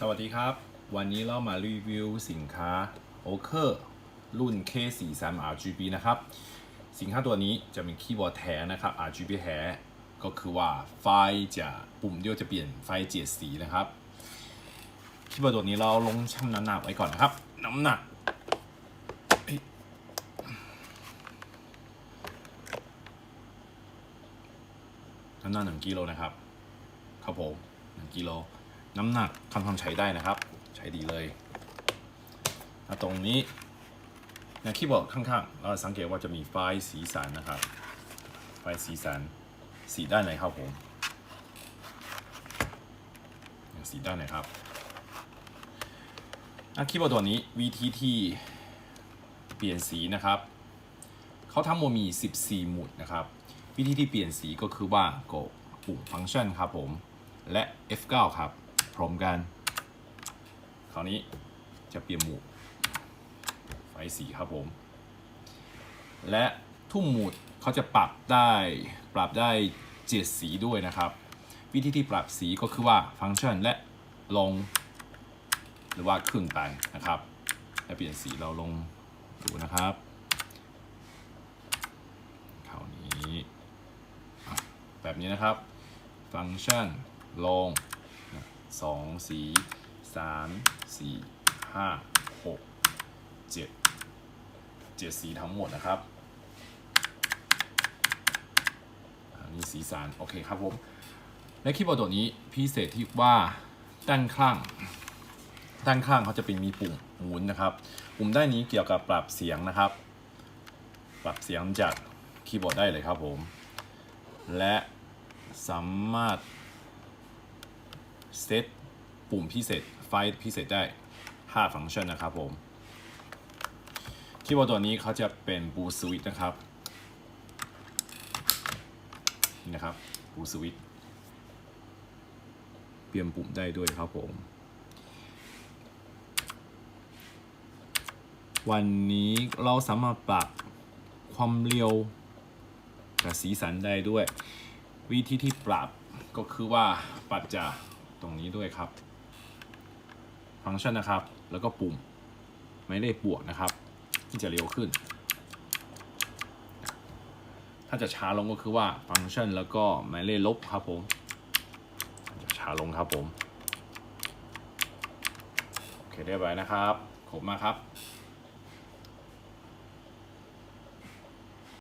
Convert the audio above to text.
สวัสดีครับ วันนี้เรามารีวิวสินค้าโอเคอร์รุ่น K43 RGB นะครับ สินค้าตัวนี้จะเป็นคีย์บอร์ดแท้นะครับ RGB แท้ก็คือว่าไฟจะปุ่มเดียวจะเปลี่ยนไฟเจ็ดสีนะครับคีย์บอร์ดตัวนี้เราลงชั่งน้ำหนักไว้ก่อนนะครับ น้ำหนักน้ำหนักหนึ่งกิโลนะครับครับผมหนึ่งกิโล น้ำหนักค่อนข้างใช้ได้นะครับ ใช้ดีเลยลตรงนี้ในคีย์บอร์ดข้างๆ เราสังเกตว่าจะมีไฟสีสันนะครับ ไฟสีสันสีด้านไหนครับผมสีด้านไหนครับอะคีย์บอร์ดตัวนี้ VTT เปลี่ยนสีนะครับ เขาทั้งหมดมี 14 หมุดนะครับ วิธีที่เปลี่ยนสีก็คือว่ากดปุ่มฟังก์ชันครับผม และ F9 ครับ พร้อมกัน คราวนี้จะเปลี่ยนหมุดไฟสีครับผม และทุกหมุดเขาจะปรับได้ปรับได้เจ็ดสีด้วยนะครับ วิธีที่ปรับสีก็คือว่าฟังก์ชันและลง หรือว่าขึ้นไปนะครับและเปลี่ยนสีเราลงดูนะครับคราวนี้แบบนี้นะครับ ฟังก์ชันลง สองสีสามสี่ห้าหกเจ็ดเจ็ดสีทั้งหมดนะครับอันนี้สีสันโอเคครับผมและคีย์บอร์ดตัวนี้พิเศษที่ว่าด้านข้างด้านข้างเขาจะเป็นมีปุ่มหมุนนะครับ ปุ่มด้านนี้เกี่ยวกับปรับเสียงนะครับ ปรับเสียงจากคีย์บอร์ดได้เลยครับผม และสามารถ เซตปุ่มพิเศษไฟล์พิเศษได้ 5 ฟังก์ชันนะครับผมคีย์บอร์ดตัวนี้เขาจะเป็นบูสวิตนะครับนี่นะครับบูสวิตเปลี่ยนปุ่มได้ด้วยครับผม วันนี้เราสามารถปรับความเร็วกับสีสันได้ด้วย วิธีที่ปรับก็คือว่าปรับจาก ตรงนี้ด้วยครับ ฟังก์ชันนะครับ แล้วก็ปุ่มไม่ได้บวกนะครับ ที่จะเร็วขึ้น ถ้าจะช้าลงก็คือว่าฟังก์ชันแล้วก็หมายเลขลบครับผมจะช้าลงครับผม โอเคเรียบร้อยนะครับขอบคุณมากครับ